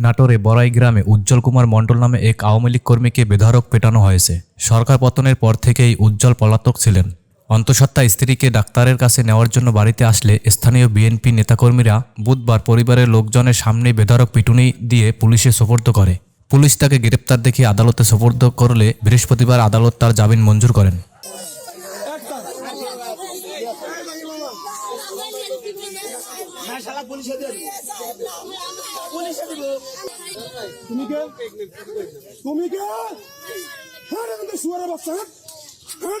নাটোরে বড়াই গ্রামে উজ্জ্বল কুমার মণ্ডল নামে এক আওয়ামী লীগ কর্মীকে বেধারক পেটানো হয়েছে। সরকার পতনের পর থেকেই উজ্জ্বল পলাতক ছিলেন। অন্তঃসত্ত্বা স্ত্রীকে ডাক্তারের কাছে নেওয়ার জন্য বাড়িতে আসলে স্থানীয় বিএনপি নেতাকর্মীরা বুধবার পরিবারের লোকজনের সামনে বেধারক পিটুনি দিয়ে পুলিশে সোপর্দ করে। পুলিশ তাকে গ্রেপ্তার দেখে আদালতে সোপর্দ করলে বৃহস্পতিবার আদালত তার জামিন মঞ্জুর করেন। দিবো। পুলিশে দিব। তুমি কে? তুমি কে? হ্যাঁ কিন্তু শুয়ারের বাচ্চা হ্যাঁ?